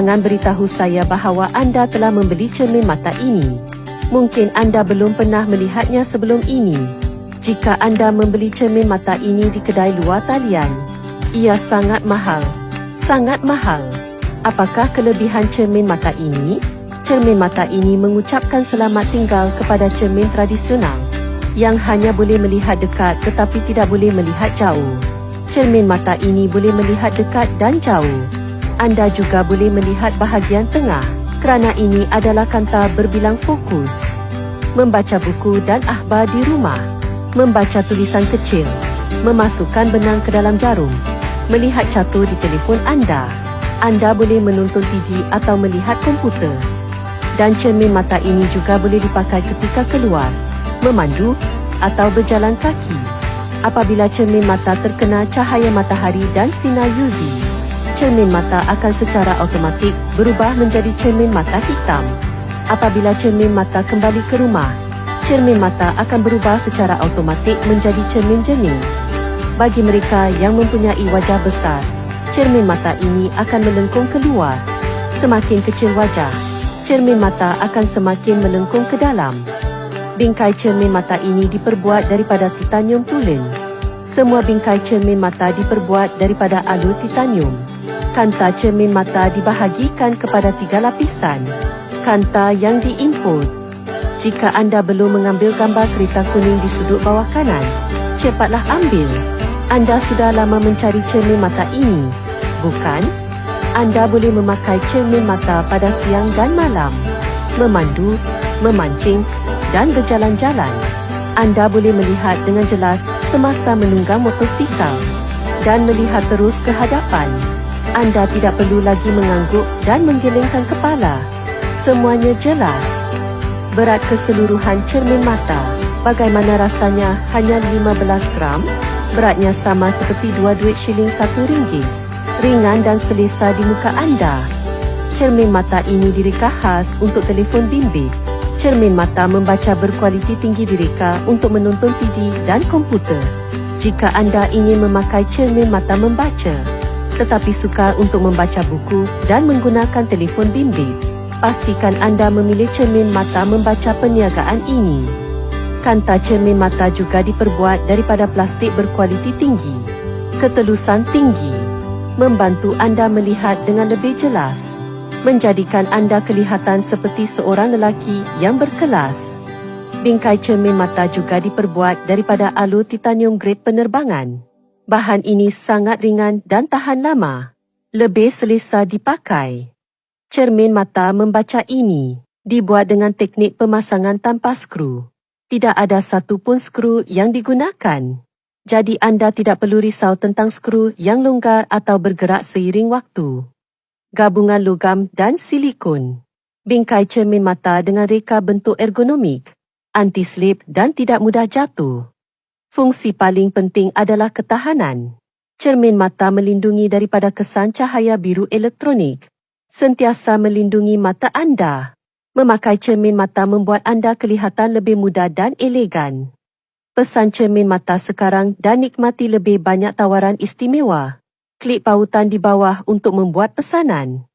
Jangan beritahu saya bahawa anda telah membeli cermin mata ini. Mungkin anda belum pernah melihatnya sebelum ini. Jika anda membeli cermin mata ini di kedai luar talian, ia sangat mahal. Sangat mahal. Apakah kelebihan cermin mata ini? Cermin mata ini mengucapkan selamat tinggal kepada cermin tradisional yang hanya boleh melihat dekat tetapi tidak boleh melihat jauh. Cermin mata ini boleh melihat dekat dan jauh. Anda juga boleh melihat bahagian tengah kerana ini adalah kanta berbilang fokus. Membaca buku dan akhbar di rumah. Membaca tulisan kecil. Memasukkan benang ke dalam jarum. Melihat catur di telefon anda. Anda boleh menonton TV atau melihat komputer. Dan cermin mata ini juga boleh dipakai ketika keluar, memandu atau berjalan kaki. Apabila cermin mata terkena cahaya matahari dan sinar UV, cermin mata akan secara automatik berubah menjadi cermin mata hitam. Apabila cermin mata kembali ke rumah, cermin mata akan berubah secara automatik menjadi cermin jernih. Bagi mereka yang mempunyai wajah besar, cermin mata ini akan melengkung keluar. Semakin kecil wajah, cermin mata akan semakin melengkung ke dalam. Bingkai cermin mata ini diperbuat daripada titanium tulen. Semua bingkai cermin mata diperbuat daripada alur titanium. Kanta cermin mata dibahagikan kepada tiga lapisan. Kanta yang diimport. Jika anda belum mengambil gambar kereta kuning di sudut bawah kanan, cepatlah ambil. Anda sudah lama mencari cermin mata ini, bukan? Anda boleh memakai cermin mata pada siang dan malam, memandu, memancing dan berjalan-jalan. Anda boleh melihat dengan jelas semasa menunggang motosikal dan melihat terus ke hadapan. Anda tidak perlu lagi mengangguk dan menggelengkan kepala. Semuanya jelas. Berat keseluruhan cermin mata. Bagaimana rasanya hanya 15 gram? Beratnya sama seperti dua duit shilling satu ringgit. Ringan dan selesa di muka anda. Cermin mata ini direka khas untuk telefon bimbit. Cermin mata membaca berkualiti tinggi direka untuk menonton TV dan komputer. Jika anda ingin memakai cermin mata membaca, tetapi sukar untuk membaca buku dan menggunakan telefon bimbit, pastikan anda memilih cermin mata membaca perniagaan ini. Kanta cermin mata juga diperbuat daripada plastik berkualiti tinggi. Ketelusan tinggi membantu anda melihat dengan lebih jelas menjadikan anda kelihatan seperti seorang lelaki yang berkelas. Bingkai cermin mata juga diperbuat daripada alur titanium grade penerbangan. Bahan ini sangat ringan dan tahan lama. Lebih selesa dipakai. Cermin mata membaca ini dibuat dengan teknik pemasangan tanpa skru. Tidak ada satu pun skru yang digunakan. Jadi anda tidak perlu risau tentang skru yang longgar atau bergerak seiring waktu gabungan logam dan silikon. Bingkai cermin mata dengan reka bentuk ergonomik, anti-slip dan tidak mudah jatuh. Fungsi paling penting adalah ketahanan. Cermin mata melindungi daripada kesan cahaya biru elektronik. Sentiasa melindungi mata anda. Memakai cermin mata membuat anda kelihatan lebih muda dan elegan. Pesan cermin mata sekarang dan nikmati lebih banyak tawaran istimewa klik pautan di bawah untuk membuat pesanan.